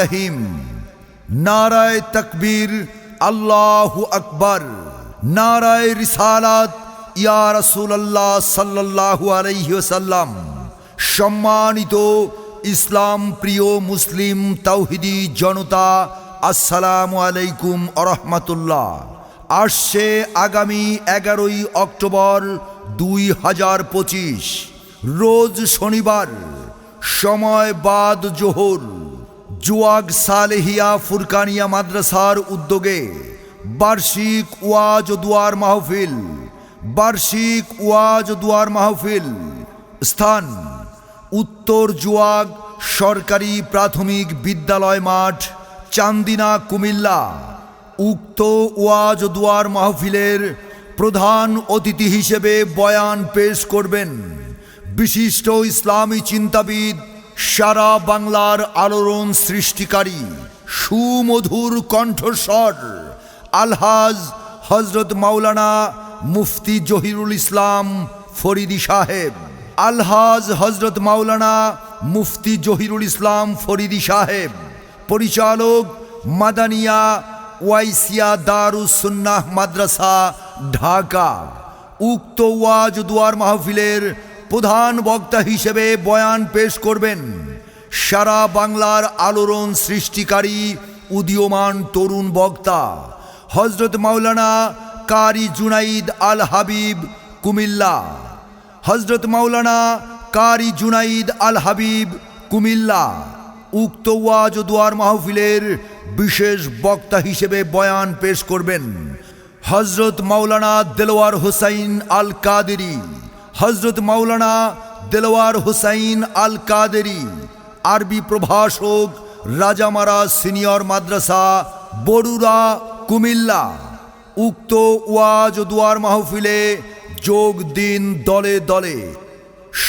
রহিম নারায় তকবীর, আল্লাহু আকবর। নারায় রিসালাত, ইয়া রাসূলুল্লাহ সাল্লাল্লাহু আলাইহি ওয়াসাল্লাম। সম্মানিত ইসলাম প্রিয় মুসলিম তাওহিদি জনতা, আসসালামু আলাইকুম আরহামাতুল্লাহ আসছে আগামী এগারোই অক্টোবর দুই হাজার পঁচিশ, রোজ শনিবার। সময় বাদ জোহর। জুয়াগ সালেহিয়া ফুরকানিয়া মাদ্রাসার উদ্যোগে বার্ষিক ওয়াজ দুয়ার মাহফিল, বার্ষিক ওয়াজ দুয়ার মাহফিল। স্থান, উত্তর জুয়াগ সরকারি প্রাথমিক বিদ্যালয় মাঠ, চান্দিনা, কুমিল্লা। উক্ত ওয়াজ দুয়ার মাহফিলের প্রধান অতিথি হিসেবে বয়ান পেশ করবেন। বিশিষ্ট ইসলামী চিন্তাবিদ, সারা বাংলার আলোড়ন সৃষ্টিকারী, সুমধুর কণ্ঠস্বর, আলহাজ হজরত মাওলানা মুফতি জহিরুল ইসলাম ফরিদি সাহেব, আলহাজ হজরত মাওলানা মুফতি জহিরুল ইসলাম ফরিদি সাহেব, পরিচালক মাদানিয়া ওয়াইসিয়া দারুস সুন্নাহ মাদ্রাসা, ঢাকা। উক্ত ওয়াজ দুয়ার মাহফিলের প্রধান বক্তা হিসেবে বয়ান পেশ করবেন সারা বাংলার আলোড়ন সৃষ্টিকারী উদীয়মান তরুণ বক্তা হজরত মাওলানা কারি জুনাইদ আল হাবিব কুমিল্লা হজরত মাওলানা কারি জুনাইদ আল হাবিব কুমিল্লা, উক্ত ওয়াজ দুয়ার মাহফিলের বিশেষ বক্তা হিসেবে বয়ান পেশ করবেন হজরত মাওলানা দেলোয়ার হুসাইন আল কাদেরি। হজরত মাওলানা দেলোয়ার হুসাইন আল কাদেরি আরবি প্রভাষক, রাজামারা সিনিয়র মাদ্রাসা বড়ুরা কুমিল্লা। উক্ত ওয়াজ দুয়ার মাহফিলে যোগ দিন দলে দলে।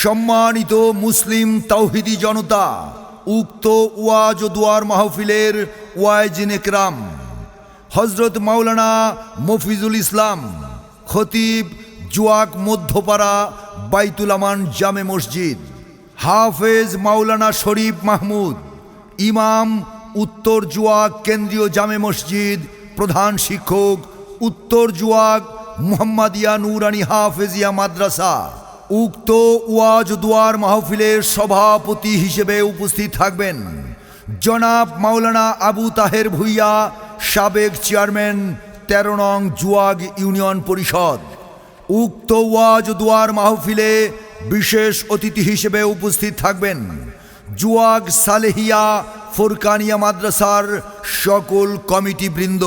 সম্মানিত মুসলিম তাওহিদি জনতা, উক্ত ওয়াজ দুয়ার মাহফিলের ওয়াইজিন একরাম হজরত মাওলানা মফিজুল ইসলাম, খতিব জুয়াক মধ্যপাড়া বাইতুল আমান জামে মসজিদ। হাফেজ মাওলানা শরীফ মাহমুদ, ইমাম উত্তর জুয়াক কেন্দ্রীয় জামে মসজিদ, প্রধান শিক্ষক উত্তর জুয়াক মুহাম্মাদিয়া নুরানি হাফেজিয়া মাদ্রাসা। উক্ত ওয়াজ দুয়ার মাহফিলের সভাপতি হিসেবে উপস্থিত থাকবেন জনাব মাওলানা আবু তাহের ভুইয়া, সাবেক চেয়ারম্যান তেরো নং জুয়াগ ইউনিয়ন পরিষদ। উক্ত ওয়াজ দুয়ার মাহফিলে বিশেষ অতিথি হিসেবে উপস্থিত থাকবেন জুয়াগ সালেহিয়া ফুরকানিয়া মাদ্রাসার সকল কমিটি বৃন্দ।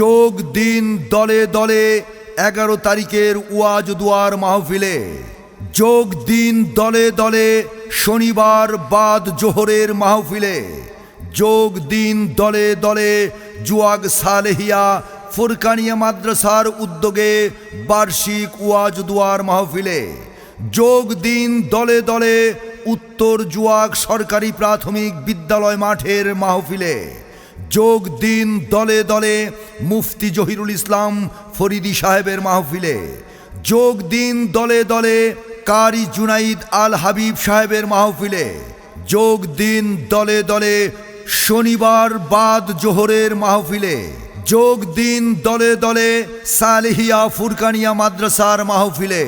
যোগ দিন দলে দলে এগারো তারিখের ওয়াজ দুয়ার মাহফিলে। যোগ দিন দলে দলে শনিবার বাদ জোহরের মাহফিলে। যোগ দিন দলে দলে জুয়াগ সালেহিয়া ফুরকানিয়া মাদ্রাসার উদ্যোগে বার্ষিক ওয়াজ দুয়ার মাহফিলে যোগ দিন দলে দলে উত্তর জুয়াক সরকারি প্রাথমিক বিদ্যালয় মাঠের মাহফিলে যোগ দিন দলে দলে মুফতি জহিরুল ইসলাম ফরিদি সাহেবের মাহফিলে যোগ দিন দলে দলে কারি জুনাইদ আল হাবিব সাহেবের মাহফিলে যোগ দিন দলে দলে শনিবার বাদ জোহরের মাহফিলে যোগ দিন দলে দলে সালেহিয়া ফুরকানিয়া মাদ্রাসার মাহফিলে।